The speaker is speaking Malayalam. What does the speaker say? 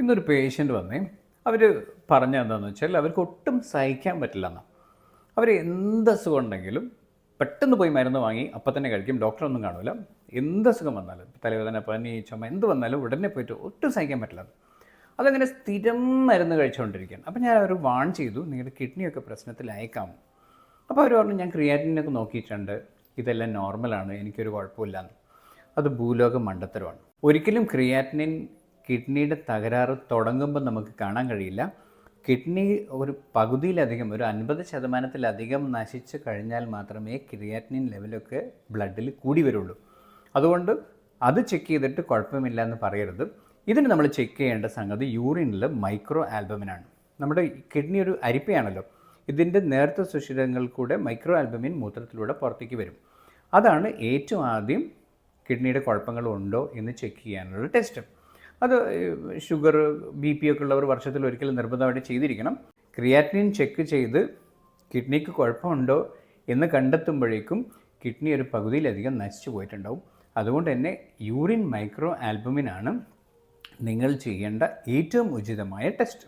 ഇന്നൊരു പേഷ്യന്റ് വന്നേ. അവർ പറഞ്ഞ എന്താണെന്ന് വെച്ചാൽ അവർക്ക് ഒട്ടും സഹിക്കാൻ പറ്റില്ല എന്നാൽ അവർ എന്ത് അസുഖം ഉണ്ടെങ്കിലും പെട്ടെന്ന് പോയി മരുന്ന് വാങ്ങി അപ്പം തന്നെ കഴിക്കും. ഡോക്ടറൊന്നും കാണില്ല എന്ത് അസുഖം വന്നാലും തലവേദന പനി ചുമ എന്ത് വന്നാലും ഉടനെ പോയിട്ട് ഒട്ടും സഹിക്കാൻ പറ്റില്ല. അത്. അതങ്ങനെ സ്ഥിരം മരുന്ന് കഴിച്ചുകൊണ്ടിരിക്കുകയാണ്. അപ്പം ഞാൻ അവർ വാൺ ചെയ്തു നിങ്ങളുടെ കിഡ്നിയൊക്കെ പ്രശ്നത്തിലായേക്കാം. അപ്പോൾ അവർ പറഞ്ഞു ഞാൻ ക്രിയാറ്റിനൊക്കെ നോക്കിയിട്ടുണ്ട്. ഇതെല്ലാം നോർമലാണ് എനിക്കൊരു കുഴപ്പമില്ലാന്ന്. അത് ഭൂലോക മണ്ടത്തരമാണ്. ഒരിക്കലും ക്രിയാറ്റിനിൻ കിഡ്നിയുടെ തകരാറ് തുടങ്ങുമ്പോൾ നമുക്ക് കാണാൻ കഴിയില്ല. കിഡ്നി ഒരു പകുതിയിലധികം ഒരു അൻപത് ശതമാനത്തിലധികം നശിച്ചു കഴിഞ്ഞാൽ മാത്രമേ ക്രിയാറ്റിനിൻ ലെവലൊക്കെ ബ്ലഡിൽ കൂടി വരുള്ളൂ. അതുകൊണ്ട് അത് ചെക്ക് ചെയ്തിട്ട് കുഴപ്പമില്ല എന്ന് പറയരുത്. ഇതിന് നമ്മൾ ചെക്ക് ചെയ്യേണ്ട സംഗതി യൂറിനിൽ മൈക്രോ ആൽബമിനാണ്. നമ്മുടെ കിഡ്നി ഒരു അരിപ്പയാണല്ലോ. ഇതിന്റെ നേർത്ത സുഷിരങ്ങൾ കൂടെ മൈക്രോ ആൽബമിൻ മൂത്രത്തിലൂടെ പുറത്തേക്ക് വരും. അതാണ് ഏറ്റവും ആദ്യം കിഡ്നിയുടെ കുഴപ്പങ്ങൾ ഉണ്ടോ എന്ന് ചെക്ക് ചെയ്യാനുള്ള ടെസ്റ്റ്. അത് ഷുഗർ ബി പി ഒക്കെ ഉള്ളവർ വർഷത്തിൽ ഒരിക്കലും നിർബന്ധമായിട്ട് ചെയ്തിരിക്കണം. ക്രിയാറ്റിനിൻ ചെക്ക് ചെയ്ത് കിഡ്നിക്ക് കുഴപ്പമുണ്ടോ എന്ന് കണ്ടെത്തുമ്പോഴേക്കും കിഡ്നി ഒരു പകുതിയിലധികം നശിച്ചു പോയിട്ടുണ്ടാവും. അതുകൊണ്ട് തന്നെ യൂറിൻ മൈക്രോ ആൽബമിനാണ് നിങ്ങൾ ചെയ്യേണ്ട ഏറ്റവും ഉചിതമായ ടെസ്റ്റ്.